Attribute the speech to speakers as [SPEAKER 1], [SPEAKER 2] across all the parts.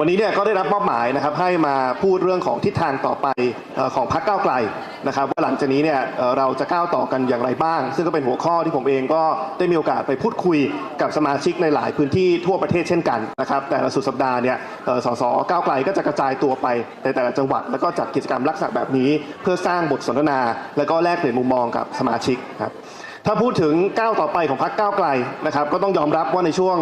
[SPEAKER 1] วันนี้เนี่ยก็ได้รับมอบหมายนะครับให้มาพูดเรื่องของทิศทางต่อไปของพรรคก้าวไกลนะครับว่าหลังจากนี้เนี่ยเราจะก้าวต่อกันอย่างไรบ้าง ซึ่งก็เป็นหัวข้อที่ผมเองก็ได้มีโอกาสไปพูดคุยกับสมาชิกในหลายพื้นที่ทั่วประเทศเช่นกันนะครับแต่ละสุดสัปดาห์เนี่ยเอ่อสสก้าวไกลก็จะกระจายตัวไปในแต่ละจังหวัด แล้วก็จัดกิจกรรมลักษณะแบบนี้ เพื่อสร้างบทสนทนา แล้วก็แลกเปลี่ยนมุมมองกับสมาชิกครับ ถ้าพูดถึงก้าวต่อไปของพรรคก้าวไกลนะครับ ก็ต้องยอมรับว่าในช่วง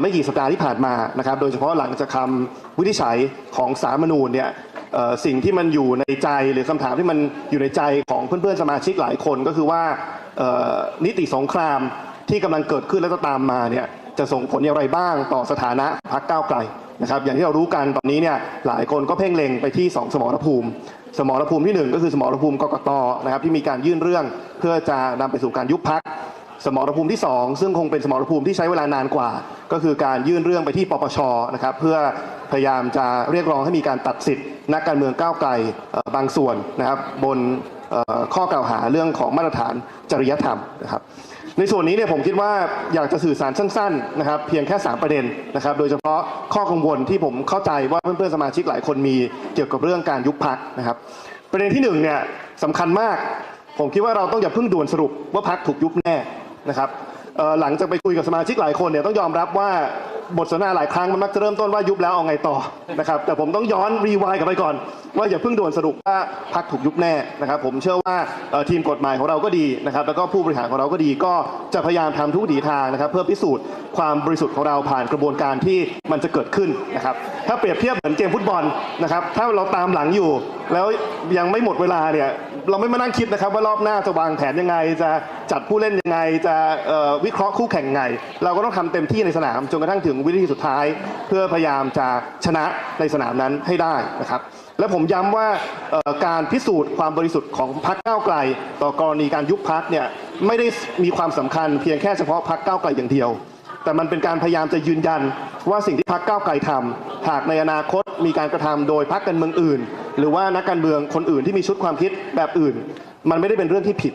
[SPEAKER 1] ไม่กี่สัปดาห์ที่ผ่านมานะครับ โดยเฉพาะหลังจากคำวินิจฉัยของสารมนูญเนี่ยสิ่งที่มันอยู่ในใจหรือคำถามที่มันอยู่ในใจของเพื่อนๆสมาชิกหลายคนก็คือว่านิติสงครามที่กำลังเกิดขึ้นและจะตามมาเนี่ยจะส่งผลอย่างไรบ้างต่อสถานะพรรคก้าวไกล นะครับอย่างที่เรารู้กันตอนนี้เนี่ยหลายคนก็เพ่งเล็งไปที่สองสมรภูมิ สมรภูมิที่หนึ่งก็คือสมรภูมิกกตนะครับที่มีการยื่นเรื่องเพื่อจะนำไปสู่การยุบพักสมรภูมิที่ 2 ซึ่งคงเป็นสมรภูมิที่ใช้เวลานานกว่า ก็คือการยื่นเรื่องไปที่ปปชนะครับเพื่อพยายามจะเรียกร้องให้มีการตัดสิทธิ์นักการเมืองก้าวไกลบางส่วนนะครับบนข้อกล่าวหาเรื่องของมาตรฐานจริยธรรมนะครับ ในส่วนนี้เนี่ยผมคิดว่าอยากจะสื่อสารสั้นๆนะครับเพียงแค่ 3 ประเด็นนะครับโดยเฉพาะข้อกังวลที่ผมเข้าใจว่าเพื่อนๆสมาชิกหลายคนมีเกี่ยวกับเรื่องการยุบพักนะครับ ประเด็นที่หนึ่งเนี่ยสำคัญมาก ผมคิดว่าเราต้องอย่าเพิ่งด่วนสรุปว่าพักถูกยุบแน่นะครับหลังจากไปคุยกับสมาชิกหลายคนเนี่ยต้องยอมรับว่า บทสนทนาหลายครั้งมันมักจะเริ่มต้นว่ายุบแล้วเอาไงต่อนะครับแต่ผมต้องย้อนรีวายกลับไปก่อน ว่าอย่าเพิ่งด่วนสรุปว่าพักถูกยุบแน่นะครับผมเชื่อว่าทีมกฎหมายของเราก็ดีนะครับแล้วก็ผู้บริหารของเราก็ดีก็จะพยายามทำทุกวิถีทางนะครับ เพื่อพิสูจน์ความบริสุทธิ์ของเราผ่านกระบวนการที่มันจะเกิดขึ้นนะครับถ้าเปรียบเทียบเหมือนเกมฟุตบอลนะครับถ้าเราตามหลังอยู่ แล้วยังไม่หมดเวลาเนี่ยเราไม่มานั่งคิดนะครับว่ารอบหน้าจะวางแผนยังไงจะ จัดผู้เล่นยังไงจะวิเคราะห์คู่แข่งไง เราก็ต้องทำเต็มที่ในสนามจนกระทั่งถึงวินาทีสุดท้าย เพื่อพยายามจะชนะในสนามนั้นให้ได้นะครับและผมย้ำว่าการพิสูจน์ความบริสุทธิ์ของพรรคก้าวไกล ต่อกรณีการยุบพักเนี่ยไม่ได้มีความสำคัญเพียงแค่เฉพาะพรรคก้าวไกลอย่างเดียว แต่มันเป็นการพยายามจะยืนยันว่าสิ่งที่พรรคก้าวไกลทำหากในอนาคตมีการกระทำโดยพรรคการเมืองอื่น หรือว่านักการเมืองคนอื่นที่มีชุดความคิดแบบอื่น มันไม่ได้เป็นเรื่องที่ผิด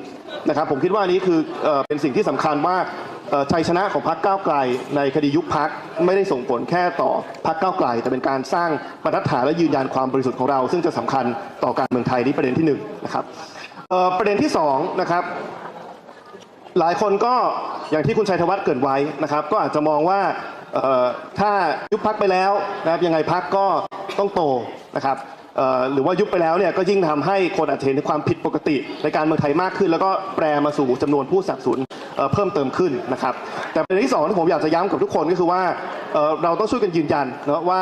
[SPEAKER 1] นะครับ ผมคิดว่านี้คือเอเป็นสิ่งที่สำคัญว่าเอ่อชัยชนะของพรรคก้าวไกล ในคดียุบพักไม่ได้ส่งผลแค่ต่อพรรคก้าวไกล แต่เป็นการสร้างบรรทัดฐานและยืนยันความบริสุทธิ์ของเรา ซึ่งจะสำคัญต่อการเมืองไทยนี่ประเด็นที่หนึ่งนะครับประเด็นที่สองนะครับหลายคนก็อย่างที่คุณชัยธวัฒน์เกิดไว้นะครับ ก็อาจจะมองว่าถ้ายุบพักไปแล้วนะครับยังไงพักก็ต้องโตนะครับ หรือว่ายุบไปแล้วเนี่ยก็ยิ่งทำให้คนอาจจะเห็นความผิดปกติ ในการเมืองไทยมากขึ้น แล้วก็แปรมาสู่จำนวนผู้สับสนเพิ่มเติมขึ้นนะครับ แต่ประเด็นที่สองที่ผมอยากจะย้ำกับทุกคนก็คือว่าเราต้องช่วยกันยืนยันนะว่า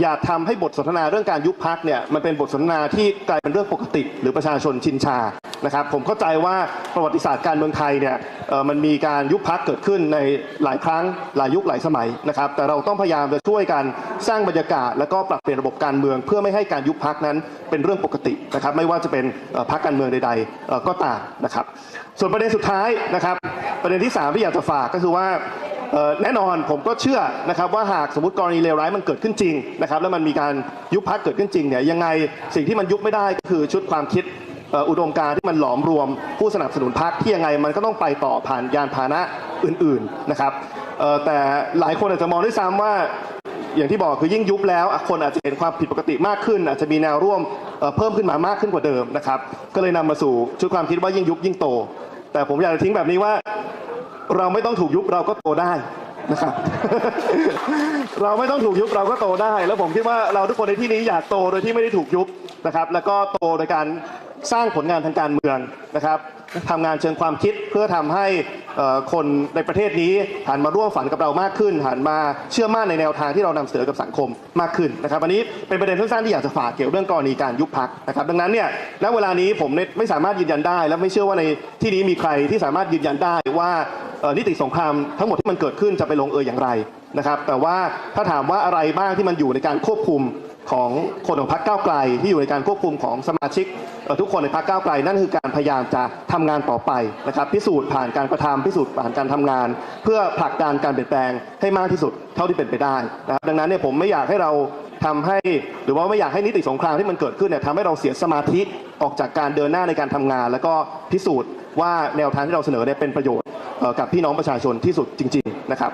[SPEAKER 1] อย่าทำให้บทสนทนาเรื่องการยุบพักเนี่ยมันเป็นบทสนทนาที่กลายเป็นเรื่องปกติ หรือประชาชนชินชา นะครับผมเข้าใจว่าประวัติศาสตร์การเมืองไทยเนี่ยมันมีการยุบพักเกิดขึ้นในหลายครั้งหลายยุคหลายสมัยนะครับแต่เราต้องพยายามจะช่วยกันสร้างบรรยากาศ แล้วก็ปรับเปลี่ยนระบบการเมือง เพื่อไม่ให้การยุบพักนั้นเป็นเรื่องปกตินะครับไม่ว่าจะเป็นพักการเมืองใด ๆ ก็ตามนะครับส่วนประเด็นสุดท้ายนะครับประเด็นที่สามที่อยากจะฝากก็คือว่าแน่นอนผมก็เชื่อนะครับว่าหากสมมติกรณีเลวร้ายมันเกิดขึ้นจริงนะครับแล้วมันมีการยุบพักเกิดขึ้นจริงเนี่ยยังไงสิ่งที่มันยุบไม่ได้ก็คือชุดความคิด อุดมการที่มันหลอมรวมผู้สนับสนุนพักที่ยังไงมันก็ต้องไปต่อผ่านยานพาหนะอื่นๆนะครับแต่หลายคนอาจจะมองด้วยซ้ำว่าอย่างที่บอกคือยิ่งยุบแล้ว คนอาจจะเห็นความผิดปกติมากขึ้น อาจจะมีแนวร่วมเพิ่มขึ้นมามากขึ้นกว่าเดิมนะครับ ก็เลยนำมาสู่ชุดความคิดว่ายิ่งยุบยิ่งโต แต่ผมอยากจะทิ้งแบบนี้ว่า เราไม่ต้องถูกยุบเราก็โตได้นะครับเราไม่ต้องถูกยุบเราก็โตได้ แล้วผมคิดว่าเราทุกคนในที่นี้อยากโตโดยที่ไม่ได้ถูกยุบนะครับ แล้วก็โตโดยการ สร้างผลงานทางการเมืองนะครับทำงานเชิงความคิดเพื่อทำให้คนในประเทศนี้หันมาร่วมฝันกับเรามากขึ้นหันมาเชื่อมั่นในแนวทางที่เรานำเสนอกับสังคมมากขึ้นนะครับอันนี้เป็นประเด็นสั้นๆที่อยากจะฝากเกี่ยวเรื่องกรณีการยุบพักนะครับดังนั้นเนี่ยณเวลานี้ผมเนี่ยไม่สามารถยืนยันได้ และไม่เชื่อว่าในที่นี้มีใครที่สามารถยืนยันได้ว่านิติสงครามทั้งหมดที่มันเกิดขึ้นจะไปลงเอยอย่างไรนะครับแต่ว่าถ้าถามว่าอะไรบ้างที่มันอยู่ในการควบคุม ของคนของพรรคก้าวไกล ที่อยู่ในการควบคุมของสมาชิกทุกคนในพรรคก้าวไกล นั่นคือการพยายามจะทำงานต่อไปนะครับพิสูจน์ผ่านการกระทำพิสูจน์ผ่านการทำงาน เพื่อผลักดันการเปลี่ยนแปลงให้มากที่สุดเท่าที่เป็นไปได้นะครับดังนั้นเนี่ยผมไม่อยากให้เราทำให้หรือว่าไม่อยากให้นิติสงครามที่มันเกิดขึ้นเนี่ยทำให้เราเสียสมาธิออกจากการเดินหน้าในการทำงาน แล้วก็พิสูจน์ว่าแนวทางที่เราเสนอเนี่ยเป็นประโยชน์กับพี่น้องประชาชนที่สุดจริง ๆ นะครับ